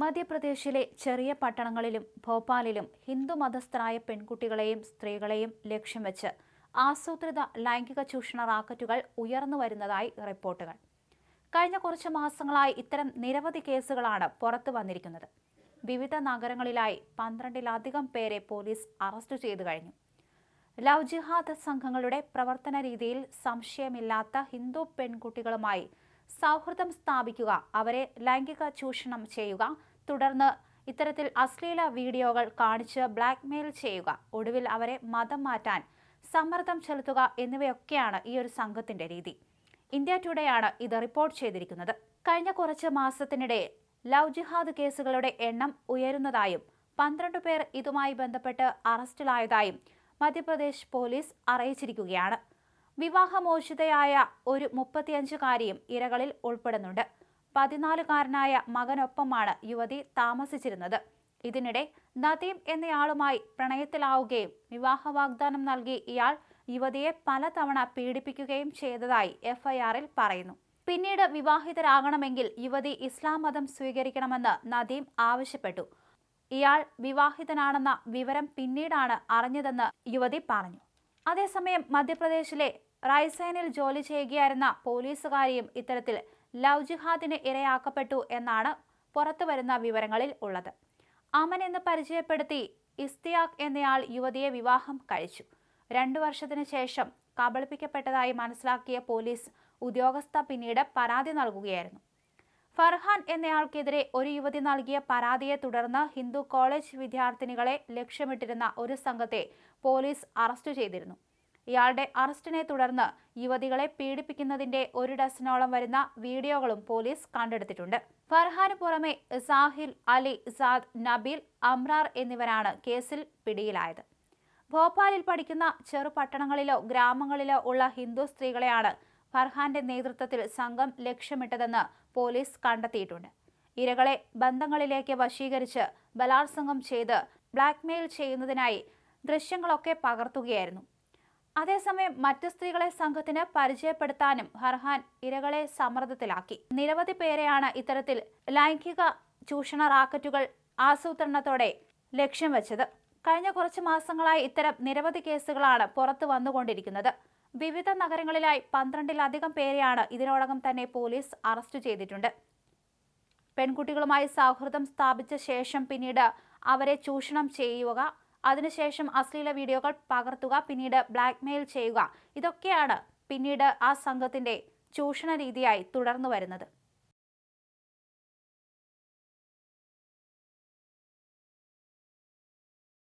മധ്യപ്രദേശിലെ ചെറിയ പട്ടണങ്ങളിലും ഭോപ്പാലിലും ഹിന്ദു മതസ്ഥരായ പെൺകുട്ടികളെയും സ്ത്രീകളെയും ലക്ഷ്യം വെച്ച് ആസൂത്രിത ലൈംഗിക ചൂഷണ റാക്കറ്റുകൾ ഉയർന്നു വരുന്നതായി റിപ്പോർട്ടുകൾ. കഴിഞ്ഞ കുറച്ച് മാസങ്ങളായി ഇത്തരം നിരവധി കേസുകളാണ് പുറത്തു വന്നിരിക്കുന്നത്. വിവിധ നഗരങ്ങളിലായി പന്ത്രണ്ടിലധികം പേരെ പോലീസ് അറസ്റ്റ് ചെയ്തു കഴിഞ്ഞു. ലവ് ജിഹാദ് സംഘങ്ങളുടെ പ്രവർത്തന രീതിയിൽ സംശയമില്ലാത്ത ഹിന്ദു പെൺകുട്ടികളുമായി സൗഹൃദം സ്ഥാപിക്കുക അവരെ ലൈംഗിക ചൂഷണം ചെയ്യുക തുടർന്ന് ഇത്തരത്തിൽ അശ്ലീല വീഡിയോകൾ കാണിച്ച് ബ്ലാക്ക്മെയിൽ ചെയ്യുക ഒടുവിൽ അവരെ മതം മാറ്റാൻ സമ്മർദ്ദം ചെലുത്തുക എന്നിവയൊക്കെയാണ് ഈ ഒരു സംഘത്തിന്റെ രീതി. ഇന്ത്യ ടുഡേയാണ് ഇത് റിപ്പോർട്ട് ചെയ്തിരിക്കുന്നത്. കഴിഞ്ഞ കുറച്ച് മാസത്തിനിടെ ലവ് ജിഹാദ് കേസുകളുടെ എണ്ണം ഉയരുന്നതായും പന്ത്രണ്ട് പേർ ഇതുമായി ബന്ധപ്പെട്ട് അറസ്റ്റിലായതായും മധ്യപ്രദേശ് പോലീസ് അറിയിച്ചിരിക്കുകയാണ്. വിവാഹമോചിതയായ ഒരു മുപ്പത്തിയഞ്ചുകാരിയും ഇരകളിൽ ഉൾപ്പെടുന്നുണ്ട്. പതിനാലുകാരനായ മകനൊപ്പമാണ് യുവതി താമസിച്ചിരുന്നത്. ഇതിനിടെ നദീം എന്നയാളുമായി പ്രണയത്തിലാവുകയും വിവാഹ വാഗ്ദാനം നൽകി ഇയാൾ യുവതിയെ പലതവണ പീഡിപ്പിക്കുകയും ചെയ്തതായി എഫ്ഐആറിൽ പറയുന്നു. പിന്നീട് വിവാഹിതരാകണമെങ്കിൽ യുവതി ഇസ്ലാം മതം സ്വീകരിക്കണമെന്ന് നദീം ആവശ്യപ്പെട്ടു. ഇയാൾ വിവാഹിതനാണെന്ന വിവരം പിന്നീടാണ് അറിഞ്ഞതെന്ന് യുവതി പറഞ്ഞു. അതേസമയം മധ്യപ്രദേശിലെ റൈസൈനിൽ ജോലി ചെയ്യുകയായിരുന്ന പോലീസുകാരിയും ഇത്തരത്തിൽ ലവ് ജിഹാദിന് ഇരയാക്കപ്പെട്ടു എന്നാണ് പുറത്തുവരുന്ന വിവരങ്ങളിൽ ഉള്ളത്. അമൻ എന്ന് പരിചയപ്പെടുത്തി ഇസ്തിയാഖ് എന്നയാൾ യുവതിയെ വിവാഹം കഴിച്ചു. രണ്ടു വർഷത്തിനു ശേഷം കബളിപ്പിക്കപ്പെട്ടതായി മനസ്സിലാക്കിയ പോലീസ് ഉദ്യോഗസ്ഥ പിന്നീട് പരാതി നൽകുകയായിരുന്നു. ഫർഹാൻ എന്നയാൾക്കെതിരെ ഒരു യുവതി നൽകിയ പരാതിയെ തുടർന്ന് ഹിന്ദു കോളേജ് വിദ്യാർത്ഥിനികളെ ലക്ഷ്യമിട്ടിരുന്ന ഒരു സംഘത്തെ പോലീസ് അറസ്റ്റ് ചെയ്തിരുന്നു. ഇയാളുടെ അറസ്റ്റിനെ തുടർന്ന് യുവതികളെ പീഡിപ്പിക്കുന്നതിന്റെ ഒരു ഡസനോളം വരുന്ന വീഡിയോകളും പോലീസ് കണ്ടെടുത്തിട്ടുണ്ട്. ഫർഹാന് പുറമെ സാഹിൽ അലി സാദ് നബീൽ അമ്രാർ എന്നിവരാണ് കേസിൽ പിടിയിലായത്. ഭോപ്പാലിൽ പഠിക്കുന്ന ചെറുപട്ടണങ്ങളിലോ ഗ്രാമങ്ങളിലോ ഉള്ള ഹിന്ദു സ്ത്രീകളെയാണ് ഫർഹാന്റെ നേതൃത്വത്തിൽ സംഘം ലക്ഷ്യമിട്ടതെന്ന് പോലീസ് കണ്ടെത്തിയിട്ടുണ്ട്. ഇരകളെ ബന്ധങ്ങളിലേക്ക് വശീകരിച്ച് ബലാത്സംഗം ചെയ്ത് ബ്ലാക്ക്മെയിൽ ചെയ്യുന്നതിനായി ദൃശ്യങ്ങളൊക്കെ പകർത്തുകയായിരുന്നു. അതേസമയം മറ്റു സ്ത്രീകളെ സംഘത്തിന് പരിചയപ്പെടുത്താനും ഹർഹാൻ ഇരകളെ സമ്മർദ്ദത്തിലാക്കി. നിരവധി പേരെയാണ് ഇത്തരത്തിൽ ലൈംഗിക ചൂഷണ റാക്കറ്റുകൾ ആസൂത്രണത്തോടെ ലക്ഷ്യം വെച്ചത്. കഴിഞ്ഞ കുറച്ച് മാസങ്ങളായി ഇത്തരം നിരവധി കേസുകളാണ് പുറത്തു വന്നുകൊണ്ടിരിക്കുന്നത്. വിവിധ നഗരങ്ങളിലായി പന്ത്രണ്ടിലധികം പേരെയാണ് ഇതിനോടകം തന്നെ പോലീസ് അറസ്റ്റ് ചെയ്തിട്ടുണ്ട്. പെൺകുട്ടികളുമായി സൗഹൃദം സ്ഥാപിച്ച ശേഷം പിന്നീട് അവരെ ചൂഷണം ചെയ്യുക അതിനുശേഷം അശ്ലീല വീഡിയോകൾ പകർത്തുക പിന്നീട് ബ്ലാക്ക്മെയിൽ ചെയ്യുക. ഇതൊക്കെയാണ് പിന്നീട് ആ സംഘത്തിന്റെ ചൂഷണ രീതിയായി തുടർന്നു വരുന്നത്